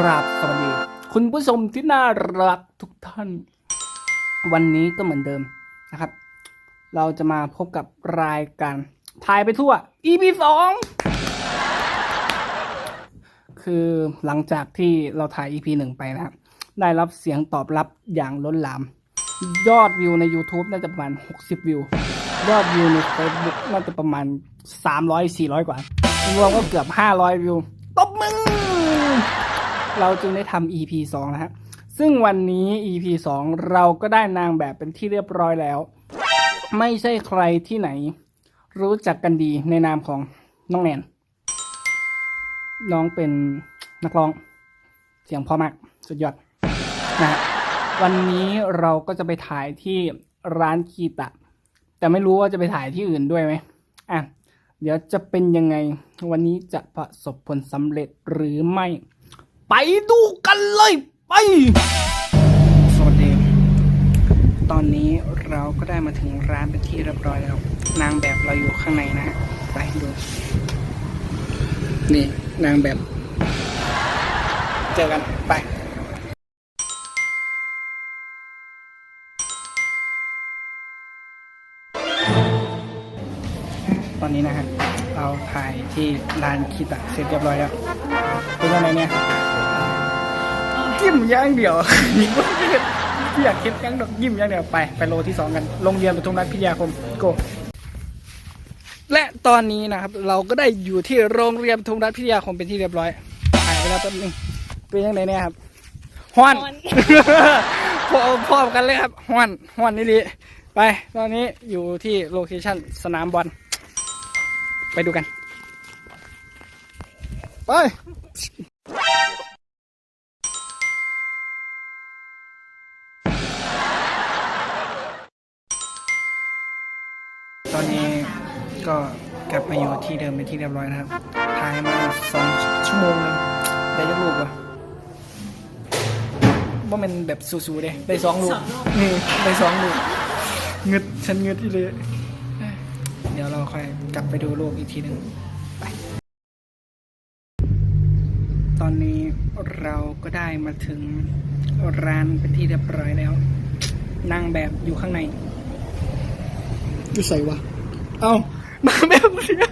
ราบสวัสดี คุณผู้ชมที่น่ารักทุกท่าน วันนี้ก็เหมือนเดิมนะครับ เราจะมาพบกับรายการทายไปทั่ว EP สองคือหลังจากที่เราถ่าย EP หนึ่งไปนะครับ ได้รับเสียงตอบรับอย่างล้นหลาม ยอดวิวใน YouTube น่าจะประมาณ 60 วิว ยอดวิวใน Facebook น่าจะประมาณ 300 400 กว่า รวมก็เกือบ 500 วิว ตบมือ เราจึงได้ทำ EP 2นะฮะซึ่งวันนี้ EP 2 เราก็ได้นางแบบเป็นที่เรียบร้อยแล้ว ไม่ใช่ใครที่ไหน รู้จักกันดีในนามของน้องแนน น้องเป็นนักร้อง เสียงพอมากสุดยอดนะฮะวันนี้เราก็จะไปถ่ายที่ร้านคีตะ แต่ไม่รู้ว่าจะไปถ่ายที่อื่นด้วยไหมอะเดี๋ยวจะเป็นยังไงวันนี้จะประสบผลสำเร็จหรือไม่ ไปดูกันเลยไป สวัสดี ตอนนี้เราก็ได้มาถึงร้านเป็นที่เรียบร้อยแล้ว นางแบบเราอยู่ข้างในนะฮะไปดู นี่นางแบบ เจอกันไปตอนนี้นะฮะเราถ่ายที่ร้านคิตะเสร็จเรียบร้อยแล้วเป็นยังไงเนี่ย ยิ้มอย่างเดียวพี่อยากคิดยังดอกยิ้มอย่างเดียวไปไปโลที่สองกันโรงเรียนปทุมรัฐพิทยาคมโกและตอนนี้นะครับ เราก็ได้อยู่ที่โรงเรียนปทุมรัฐพิทยาคมเป็นที่เรียบร้อยหายไปแล้วแป๊บนึงเป็นยังไงเนี่ยครับฮ้อนพอพร้อมกันเลยครับฮ้อนฮ้อนนี่ดีไป ตอนนี้อยู่ที่โลเคชั่นสนามบอลไปดูกัน ไป ตอนนี้ก็กลับมาอยู่ที่เดิมเป็นที่เรียบร้อยนะครับถ่ายมาสองชั่วโมงหนึงได้ยักรูปวะว่ามันแบบสูๆเลยได้สองรูปนี่ได้สองรูปเงึดฉันเงึดที่เลยเดี๋ยวเราค่อยกลับไปดูรูปอีกทีหนึ่งไป ตอนนี้เราก็ได้มาถึงร้านเป็นที่เรียบร้อยแล้ว นั่งแบบอยู่ข้างใน อยู่ใส่วะ เอามาแม่เสีย